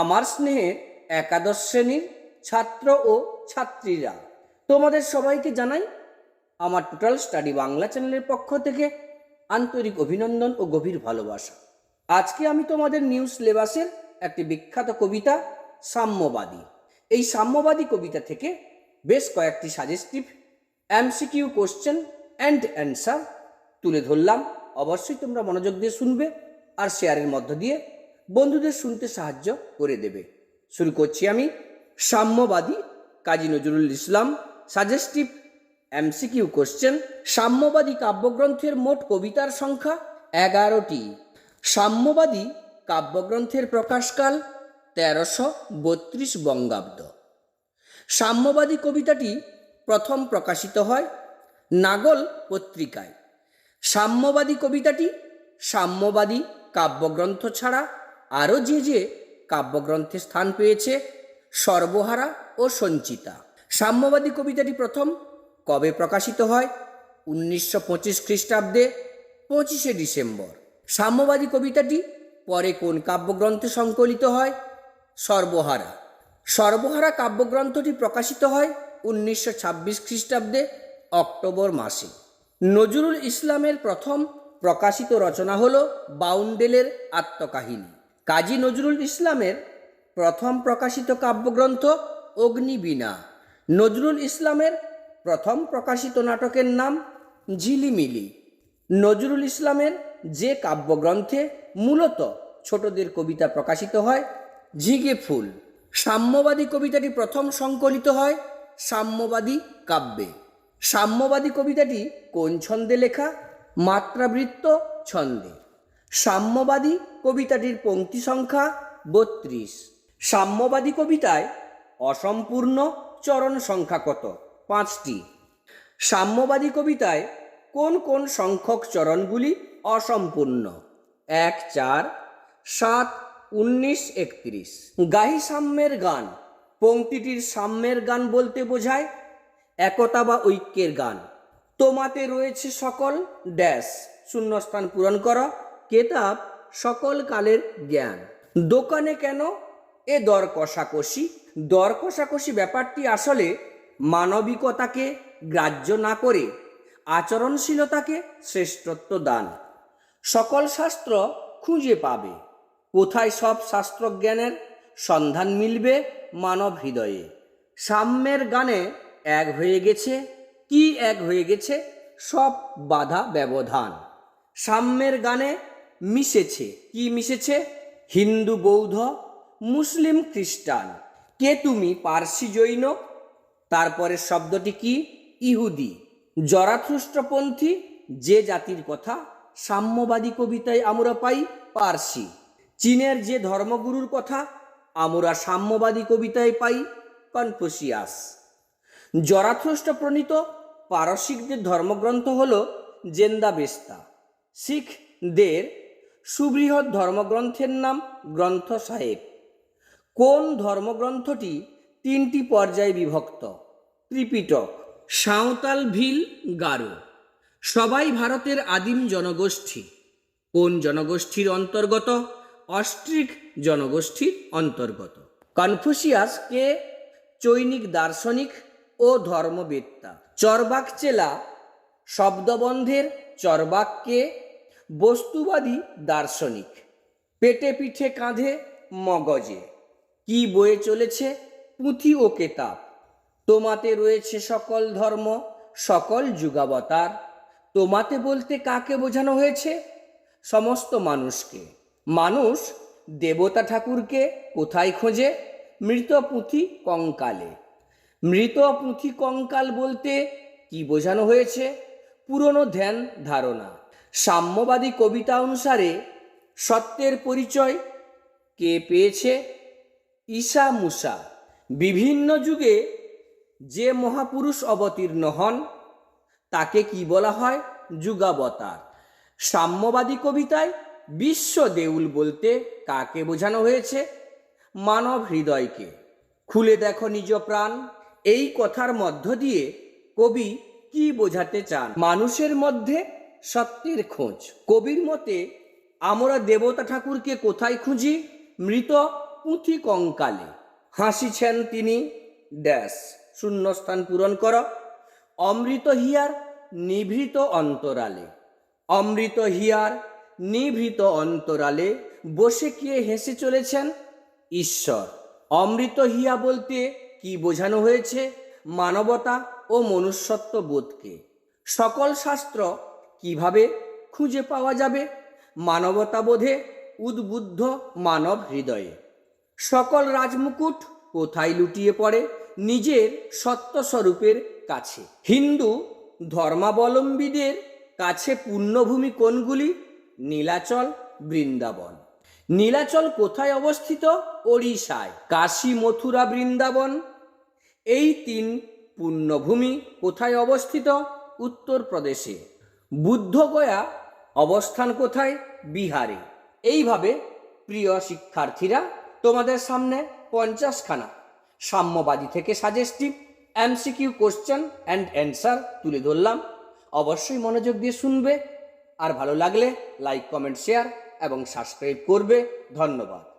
আমার স্নেহের একাদশ শ্রেণির ছাত্র ও ছাত্রীরা। তোমাদের সবাইকে জানাই আমার টোটাল স্টাডি বাংলা চ্যানেলের পক্ষ থেকে আন্তরিক অভিনন্দন ও গভীর ভালোবাসা। আজকে আমি তোমাদের নিউ সিলেবাসের একটি বিখ্যাত কবিতা, সাম্যবাদী। এই সাম্যবাদী কবিতা থেকে বেশ কয়েকটি suggestive MCQ question and answer তুলে ধরলাম। অবশ্যই তোমরা মনোযোগ দিয়ে শুনবে আর শেয়ারের মধ্য দিয়ে বন্ধুদের শুনতে সাহায্য করে দেবে। শুরু করছি আমি। সাম্যবাদী Kazi Nazrul Islam suggestive MCQ question সাম্যবাদী কাব্যগ্রন্থের মোট কবিতার সংখ্যা এগারোটি। সাম্যবাদী কাব্যগ্রন্থের প্রকাশকাল তেরোশো বত্রিশ বঙ্গাব্দ। সাম্যবাদী কবিতাটি প্রথম প্রকাশিত হয় নাগল পত্রিকায়। সাম্যবাদী কবিতাটি সাম্যবাদী কাব্যগ্রন্থ ছাড়া আরও যে যে কাব্যগ্রন্থে স্থান পেয়েছে, সর্বহারা ও সঞ্চিতা। সাম্যবাদী কবিতাটি প্রথম কবে প্রকাশিত হয়? উনিশশো পঁচিশ খ্রিস্টাব্দে পঁচিশে ডিসেম্বর। সাম্যবাদী কবিতাটি পরে কোন কাব্যগ্রন্থে সংকলিত হয়? সর্বহারা। সর্বহারা কাব্যগ্রন্থটি প্রকাশিত হয় উনিশশো ছাব্বিশ খ্রিস্টাব্দে অক্টোবর মাসে। নজরুল ইসলামের প্রথম প্রকাশিত রচনা হল বাউন্ডেলের আত্মকাহিনী। কাজী নজরুল ইসলামের প্রথম প্রকাশিত কাব্যগ্রন্থ অগ্নিবীণা। নজরুল ইসলামের প্রথম প্রকাশিত নাটকের নাম ঝিলিমিলি। নজরুল ইসলামের যে কাব্যগ্রন্থে মূলত ছোটদের কবিতা প্রকাশিত হয় ঝিগে ফুল। সাম্যবাদী কবিতাটি প্রথম সংকলিত হয় সাম্যবাদী কাব্যে। সাম্যবাদী কবিতাটি কোন ছন্দে লেখা? মাত্রাবৃত্ত ছন্দে। সাম্যবাদী কবিতাটির পঙ্ক্তি সংখ্যা বত্রিশ। সাম্যবাদী কবিতায় অসম্পূর্ণ চরণ সংখ্যা কত? পাঁচটি। সাম্যবাদী কবিতায় কোন কোন সংখ্যক চরণগুলি অসম্পূর্ণ? এক, চার, সাত, উনিশ, একত্রিশ। গাহি সাম্যের গান। পংক্তিটির সাম্যের গান বলতে বোঝায় একতা বা ঐক্যের গান। তোমাতে রয়েছে সকল ড্যাশ। শূন্যস্থান পূরণ করা। কেতাব সকল কালের জ্ঞান। দোকানে কেন? এ দর কষাকষি। দর কষাকষি ব্যাপারটি আসলে মানবিকতাকে গ্রাহ্য না করে, আচরণশীলতাকে শ্রেষ্ঠত্ব দান। সকল শাস্ত্র খুঁজে পাবে। কোথায় সব শাস্ত্রজ্ঞানের সন্ধান মিলবে মানব হৃদয়ে? সাম্যের গানে এক হয়ে গেছে। কি এক হয়ে গেছে? সব বাধা ব্যবধান। সাম্যের গানে মিশেছে। কি মিশেছে? হিন্দু, বৌদ্ধ, মুসলিম, খ্রিস্টান। কে তুমি? পার্সি, জৈন? তারপরের শব্দটি কি? ইহুদি। জরাথুষ্টপন্থী, যে জাতির কথা সাম্যবাদী কবিতায় আমরা পাই, পার্সি। চীনের যে ধর্মগুরুর কথা আমরা সাম্যবাদী কবিতায় পাই, কনফুসিয়াস। জরাথ্রষ্ট প্রণীত পারসিকদের ধর্মগ্রন্থ হল জেন্দাবেস্তা। শিখদের সুবৃহৎ ধর্মগ্রন্থের নাম গ্রন্থ সাহেব। কোন ধর্মগ্রন্থটি তিনটি পর্যায়ে বিভক্ত? ত্রিপিটক, সাঁওতাল ভিল, গারো। সবাই ভারতের আদিম জনগোষ্ঠী। কোন জনগোষ্ঠীর অন্তর্গত? অস্ট্রিক জনগোষ্ঠীর অন্তর্গত। কনফুসিয়াস কে? চৈনিক দার্শনিক ও ধর্মবেত্তা। চরবাক চেলা, শব্দবন্ধের চরবাককে বস্তুবাদী দার্শনিক। পেটে পিঠে কাঁধে মগজে। কি বয়ে চলেছে পুঁথি ও কেতাব। তোমাতে রয়েছে সকল ধর্ম, সকল যুগাবতার। তোমাতে বলতে কাকে বোঝানো হয়েছে? সমস্ত মানুষকে। মানুষ দেবতা ঠাকুরকে কোথায় খোঁজে? মৃত পুঁথি কঙ্কালে। মৃত পুঁথি কঙ্কাল বলতে কি বোঝানো হয়েছে? পুরনো ধ্যান ধারণা। সাম্যবাদী কবিতা অনুসারে সত্যের পরিচয় কে পেয়েছে? ঈশা মুসা। বিভিন্ন যুগে যে মহাপুরুষ অবতীর্ণ হন, তাকে কি বলা হয় যুগাবতার? সাম্যবাদী কবিতায় বিশ্ব দেউল বলতে কাকে বোঝানো হয়েছে? মানব হৃদয়কে। খুলে দেখো নিজ প্রাণ। এই কথার মধ্য দিয়ে কবি কি বোঝাতে চান? মানুষের মধ্যে সত্যের খোঁজ। কবির মতে, আমরা দেবতা ঠাকুরকে কোথায় খুঁজি? মৃত পুঁথি কঙ্কালে। হাসিছেন তিনি ড্যাশ শূন্যস্থান পূরণ কর। অমৃত হিয়ার, নিভৃত অন্তরালে। অমৃত হিয়ার, নিভৃত অন্তরালে, বসে গিয়ে হেসে চলেছেন? ঈশ্বর। অমৃত হিয়া বলতে কি বোঝানো হয়েছে? মানবতা ও মনুষ্যত্ব বোধকে সকল শাস্ত্র কীভাবে খুঁজে পাওয়া যাবে? মানবতা বোধে উদ্বুদ্ধ মানব হৃদয়ে। সকল রাজমুকুট কোথায় লুটিয়ে পড়ে? নিজের সত্যস্বরূপের কাছে। হিন্দু ধর্মাবলম্বীদের কাছে পুণ্যভূমি কোনগুলি? নীলাচল, বৃন্দাবন। নীলাচল কোথায় অবস্থিত? ওড়িশায়। কাশী, মথুরা, বৃন্দাবন। এই তিন পুণ্যভূমি কোথায় অবস্থিত? উত্তরপ্রদেশে। বুদ্ধগয়া অবস্থান কোথায়? বিহারে। এইভাবে প্রিয় শিক্ষার্থীরা, তোমাদের সামনে পঞ্চাশখানা সাম্যবাদী থেকে suggestive MCQ question and answer তুলে ধরলাম। অবশ্যই মনোযোগ দিয়ে শুনবে। আর ভালো লাগলে লাইক কমেন্ট শেয়ার এবং সাবস্ক্রাইব করবে। ধন্যবাদ।